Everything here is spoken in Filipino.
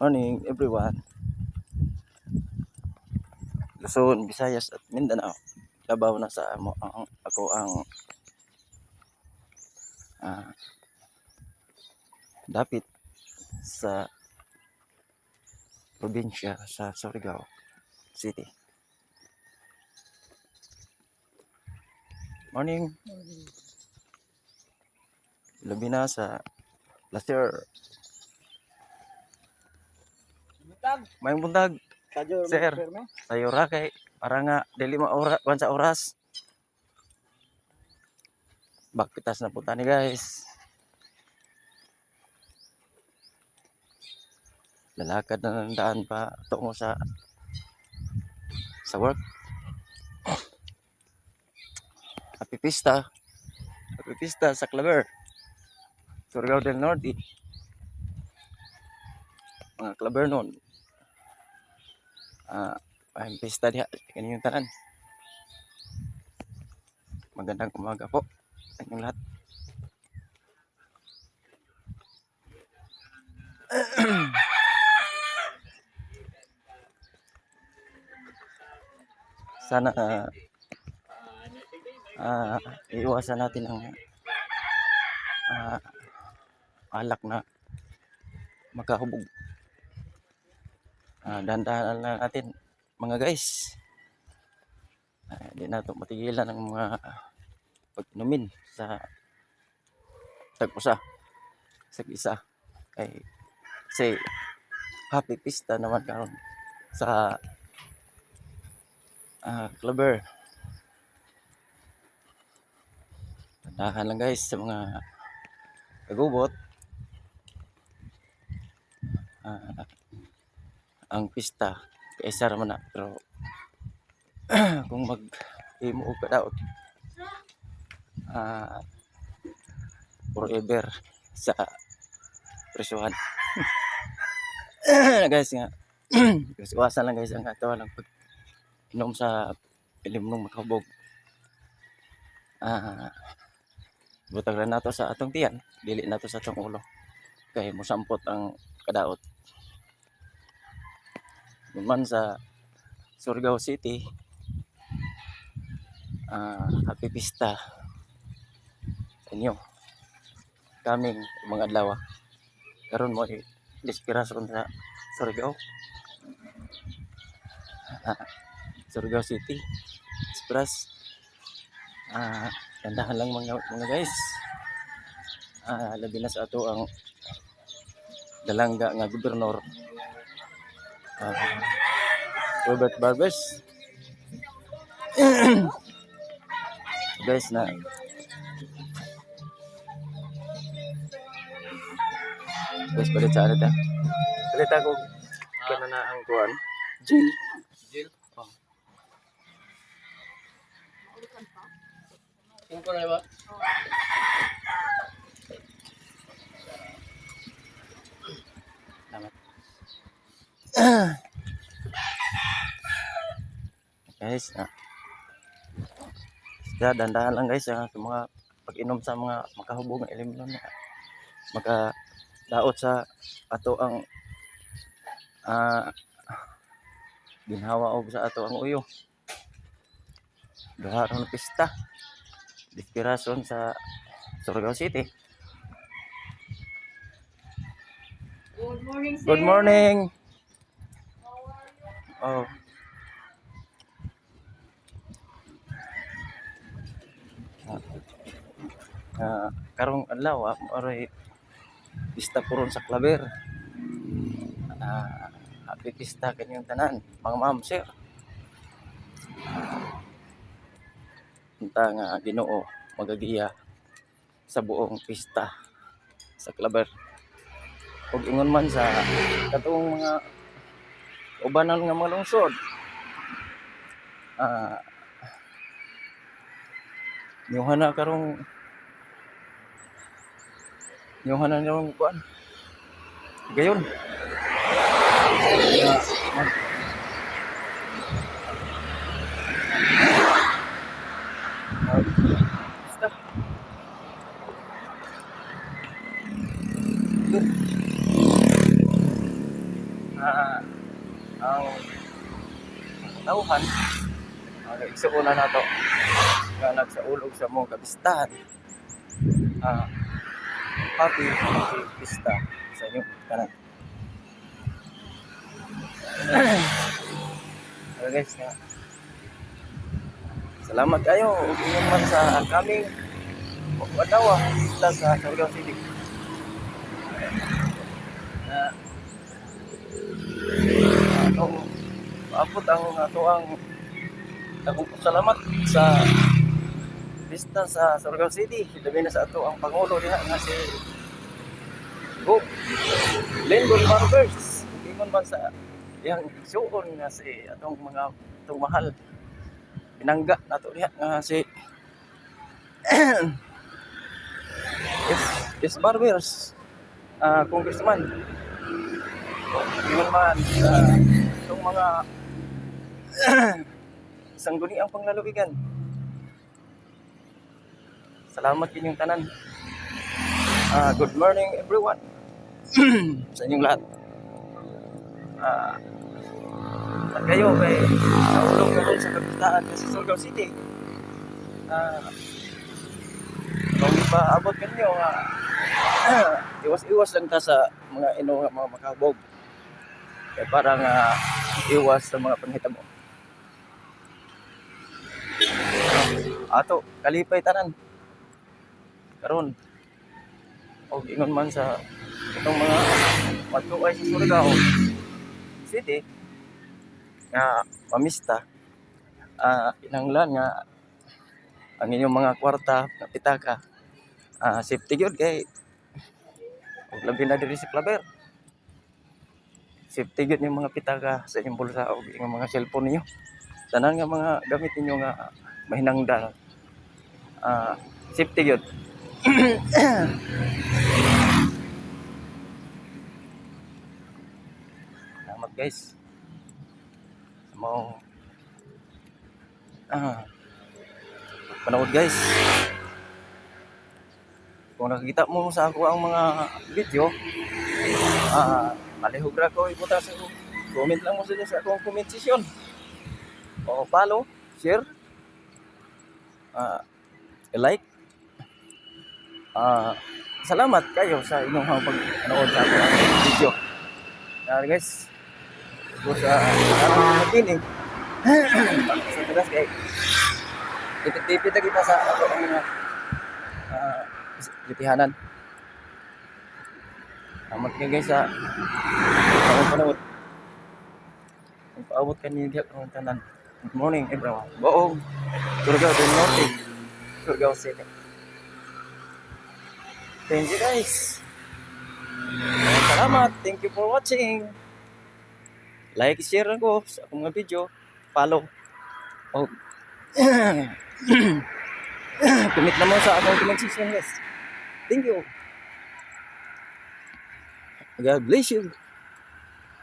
Morning everyone. Luzon, Visayas at Mindanao. Labaw na sa amo ang ako ang ah, dapit sa probinsya sa Surigao City. Morning. Labi na sa Laser. Buntag. May buntag. Kadyo Sir. Sayo ra kay para nga dili ma ora kuan sa oras. Bakpitas na punta ni guys. Lalakad na ng daan pa tungo sa sa work. Happy Pista. Happy Pista sa Claver. Surigao del Norte. Mga Claver noon. Ah, ang pista diha kanyang tanan. Magandang umaga po sa inyong lahat. Sana ah, ah, iiwasan natin ang ah, alak na magkahubog. Ah, dahan-dahan lang natin mga guys. Hindi na ito matigilan ng mga pag-inumin sa tagpusa sa isa. Kay say happy pista naman karon sa ah clubber. Tandahan lang guys sa mga kagubot Ah, ang pista. Kaysa raman na pero kung mag imo ka daw ah forever sa presyuhan. Guys nga guys iwasan lang guys ang ato lang pag inom sa ilim nung makabog. Ah butag na nato sa atong tiyan dili nato sa atong ulo. Kay mosampot ang kadaot man sa Surigao City ah happy pista sa inyo. Kaming mga adlaw ah. karon mo inspirasyon sa Surigao. Ah, Surigao City express. Ah tandahan lang mga mga guys. Ah labi na sa ato ang dalangga nga gobernador ah, Robert Barbes guys na guys palit sa alita palit ako kana na ang kuan Jill Jill. Oh. Kung ko na ba? Salamat. Guys, ah. Kaya dandahan lang guys ah, sa mga pag-inom sa mga makahubog ng nun. ah, Maka daot sa ato ang ah ginhawa og sa ato ang uyo. Duha ron pista. Dispirasyon sa Surigao City. Good morning, sir. Good morning. Oh. Ah, karong adlaw ah, aray pista puron sa Claver. Ah, happy pista kanyang tanan, mga ma'am sir. Punta nga Ginoo magagiya sa buong pista sa Claver. Ug ingon man sa katong mga ubanan nga mga lungsod. Ah, Nyuhan na karong Nyuhan na karong kuan. Gayon. Ah, basta. na ang tauhan ang igsuunan nato nga nagsaulog sa mong kabistahan ah happy happy pista. Sa inyong kanan Hello guys nga salamat kayo. Ug ingon man sa kaming wadawa kita sa Surigao City. Na atong paabot ang ato ang akong salamat sa pista sa Surigao City labi na sa ato ang pangulo diha nga si Bob Lindon Barbers ingon man sa yang igsuon nga si atong mga atong mahal pinangga nato diha nga si is is Barbers ah congressman. Ingon man sa itong mga sangguni ang panglaluigan salamat kinyong tanan. Ah, good morning everyone. Sa inyong lahat. Ah, at kayo kay naulog na sa kabitaan sa Surigao City. Ah, kung di pa abot kanyo nga iwas-iwas lang ta sa mga ino mga makabog. Kaya para nga iwas sa mga panghitabo ato kalipay tanan karon. Og ingon man sa itong mga matuay sa Surigao City nga mamista ah kinahanglan nga ang inyong mga kwarta nga pitaka. Ah safety gyud kay og labi na diri si Claver. Safety gyud yung mga pitaka sa inyong bulsa og inyong mga cellphone ninyo. Tanan nga mga gamit ninyo nga mahinangdan ah safety gyud Salamat guys. Sa mga ah, panood guys. Kung nakikita mo sa ako ang mga video, ah, palihog ra ko ibuta sa comment lang mo sila sa akong comment section. O follow, share, ah, like. Ah, salamat kayo sa inyong pag-anood sa akong video. Yan guys. Go sa karang makinig. sa tagas kay tipid-tipid na kita sa ako ang mga uh, litihanan. Salamat kayo guys sa akong panood. Kung paabot ka niyo diya karong tanan. Good morning everyone. Buong Surigao del Norte. Surigao City. Thank you guys. Salamat. Thank you for watching. Like, share lang ko sa akong mga video. Follow. Oh. Commit na mo sa akong comment section guys. Thank you. God bless you.